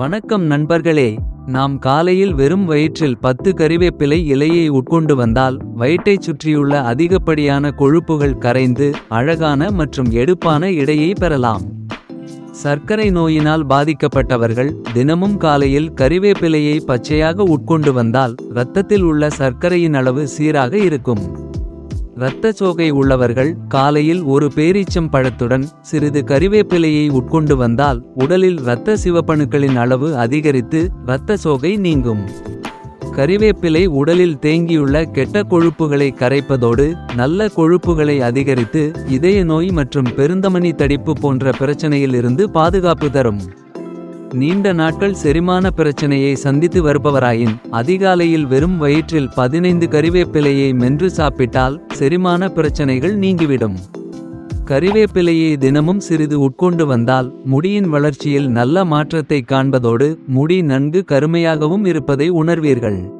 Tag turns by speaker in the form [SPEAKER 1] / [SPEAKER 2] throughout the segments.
[SPEAKER 1] வணக்கம் நண்பர்களே நாம் காலையில் வெறும் வயிற்றில் பத்து கறிவேப்பிலை இலையை உட்கொண்டு வந்தால் வயிற்றைச் சுற்றியுள்ள அதிகப்படியான கொழுப்புகள் கரைந்து அழகான மற்றும் எடுப்பான இடையை பெறலாம். சர்க்கரை நோயினால் பாதிக்கப்பட்டவர்கள் தினமும் காலையில் கறிவேப்பிலையை பச்சையாக உட்கொண்டு வந்தால் இரத்தத்தில் உள்ள சர்க்கரையின் அளவு சீராக இருக்கும். இரத்தச் சோகை உள்ளவர்கள் காலையில் ஒரு பேரீச்சம் பழத்துடன் சிறிது கறிவேப்பிலையை உட்கொண்டு வந்தால் உடலில் இரத்த சிவப்பணுக்களின் அளவு அதிகரித்து இரத்த சோகை நீங்கும். கறிவேப்பிலை உடலில் தேங்கியுள்ள கெட்ட கொழுப்புகளை கரைப்பதோடு நல்ல கொழுப்புகளை அதிகரித்து இதய நோய் மற்றும் பெருந்தமனி தடிப்பு போன்ற பிரச்சனையிலிருந்து பாதுகாப்பு தரும். நீண்ட நாட்கள் செரிமான பிரச்சனையை சந்தித்து வருபவராயின் அதிகாலையில் வெறும் வயிற்றில் பதினைந்து கறிவேப்பிலையை மென்று சாப்பிட்டால் செரிமான பிரச்சனைகள் நீங்கிவிடும். கறிவேப்பிலையை தினமும் சிறிது உட்கொண்டு வந்தால் முடியின் வளர்ச்சியில் நல்ல மாற்றத்தை காண்பதோடு முடி நன்கு கருமையாகவும் இருப்பதை உணர்வீர்கள்.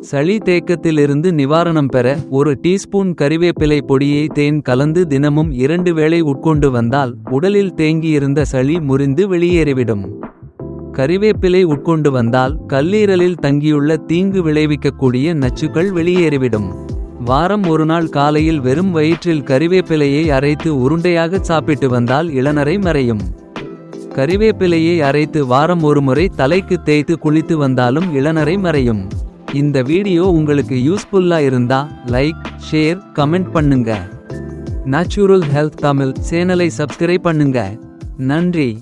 [SPEAKER 1] சளி தேக்கத்திலிருந்து நிவாரணம் பெற ஒரு டீஸ்பூன் கறிவேப்பிலை பொடியை தேன் கலந்து தினமும் இரண்டு வேளை உட்கொண்டு வந்தால் உடலில் தேங்கியிருந்த சளி முறிந்து வெளியேறிவிடும். கறிவேப்பிலை உட்கொண்டு வந்தால் கல்லீரலில் தங்கியுள்ள தீங்கு விளைவிக்கக்கூடிய நச்சுக்கள் வெளியேறிவிடும். வாரம் ஒரு நாள் காலையில் வெறும் வயிற்றில் கறிவேப்பிலையை அரைத்து உருண்டையாக சாப்பிட்டு வந்தால் இளநரை மறையும். கறிவேப்பிலையை அரைத்து வாரம் ஒருமுறை தலைக்கு தேய்த்து குளித்து வந்தாலும் இளநரை மறையும். இந்த வீடியோ உங்களுக்கு யூஸ்ஃபுல்லா இருந்தா லைக் ஷேர் கமெண்ட் பண்ணுங்க. நேச்சுரல் ஹெல்த் தமிழ் சேனலை சப்ஸ்கிரைப் பண்ணுங்க. நன்றி.